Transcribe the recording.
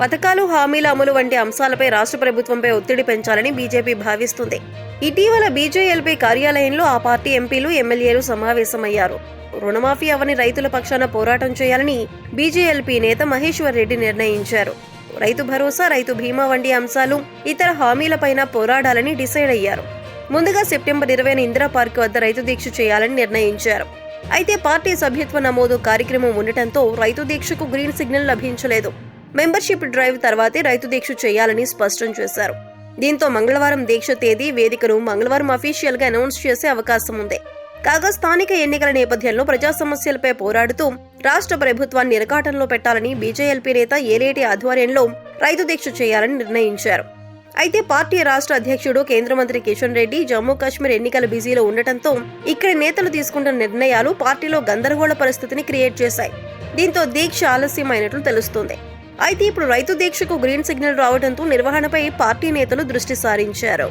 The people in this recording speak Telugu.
పథకాలు హామీల అమలు వంటి అంశాలపై రాష్ట్ర ప్రభుత్వంపై ఒత్తిడి పెంచాలని బీజేపీ భావిస్తుంది. ఇటీవల బీజేఎల్పీ కార్యాలయంలో ఆ పార్టీ ఎంపీలు ఎమ్మెల్యేలు సమావేశమయ్యారు. రుణమాఫీ అవని రైతుల పక్షాన పోరాటం చేయాలని బీజేఎల్పీ నేత మహేశ్వర్ రెడ్డి నిర్ణయించారు. రైతు భరోసా రైతు బీమా వంటి అంశాలు ఇతర హామీలపైన పోరాడాలని డిసైడ్ అయ్యారు. ముందుగా సెప్టెంబర్ ఇరవైన ఇందిరా పార్క్ వద్ద రైతు దీక్ష చేయాలని నిర్ణయించారు. అయితే పార్టీ సభ్యత్వ నమోదు కార్యక్రమం ఉండటంతో రైతు దీక్షకు గ్రీన్ సిగ్నల్ లభించలేదు. మెంబర్షిప్ డ్రైవ్ తర్వాతే రైతు దీక్ష చేయాలని స్పష్టం చేశారు. దీంతో మంగళవారం దీక్ష తేదీ వేదికను మంగళవారం అఫీషియల్గా అనౌన్స్ చేసే అవకాశం ఉంది. కాగా స్థానిక ఎన్నికల నేపథ్యంలో ప్రజా సమస్యలపై పోరాడుతూ రాష్ట్ర ప్రభుత్వాన్ని ఇరకాటంలో పెట్టాలని బీజేఎల్పీ నేత ఏలేటి ఆధ్వర్యంలో రైతు దీక్ష చేయాలని నిర్ణయించారు. అయితే పార్టీ రాష్ట్ర అధ్యక్షుడు కేంద్ర మంత్రి కిషన్ రెడ్డి జమ్మూ కాశ్మీర్ ఎన్నికల బిజీలో ఉండటంతో ఇక్కడి నేతలు తీసుకుంటున్న నిర్ణయాలు పార్టీలో గందరగోళ పరిస్థితిని క్రియేట్ చేశాయి. దీంతో దీక్ష ఆలస్యమైనట్లు తెలుస్తోంది. అయితే ఇప్పుడు రైతు దీక్షకు గ్రీన్ సిగ్నల్ రావడంతో నిర్వహణపై పార్టీ నేతలు దృష్టి సారించారు.